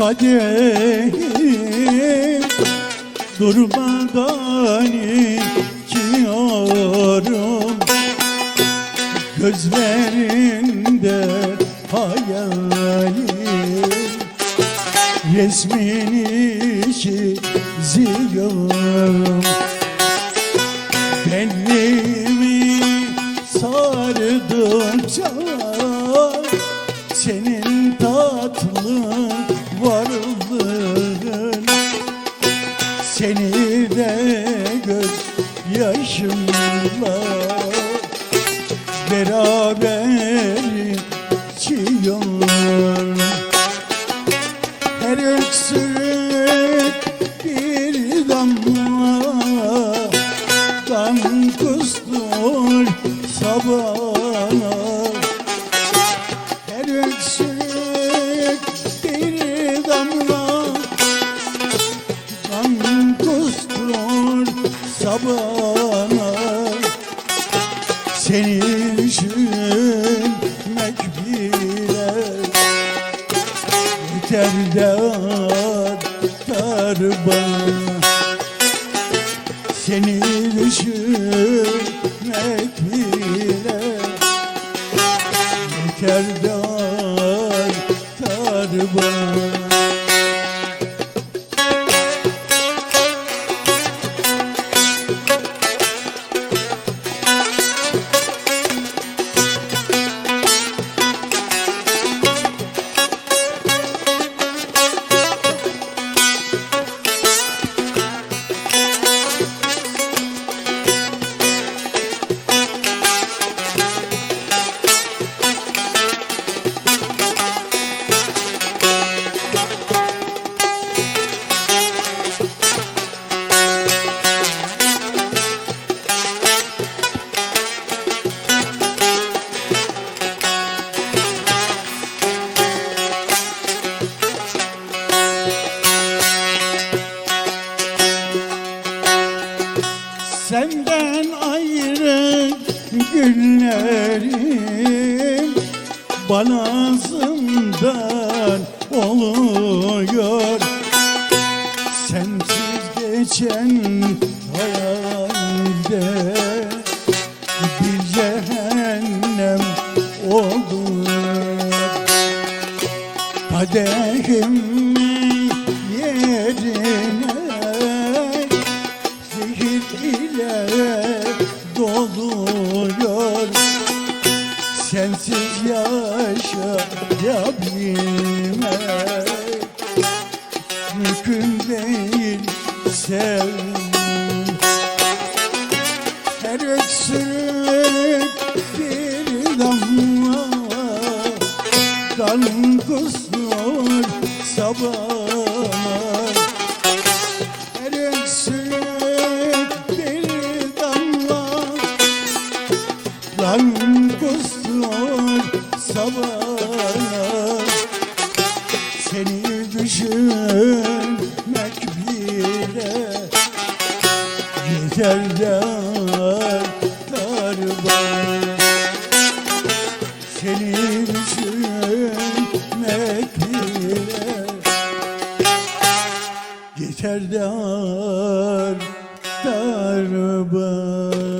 kadehim Durmadan içiyorum. Gözlerinde hayalim Resmini çiziyorum. Kendimi sardıkça Seni de göz yaşımla Beraber içiyorum Her öksürük bir damla. Kan kustur sabahına Seni düşünmek bile Yeter de artar bana Seni düşünmek günlerim bana zindan oluyor. Sensiz geçen hayalde bir cehennem oluyor Kadehim yerine zehir ile doluyor Sensiz yaşayabilmek Mümkün değil sevmek Her öksürük bir damla. Kan kusur sabahına Kusur sabahına Seni düşünmek bile Yeter artar bana Seni düşünmek bile Yeter artar bana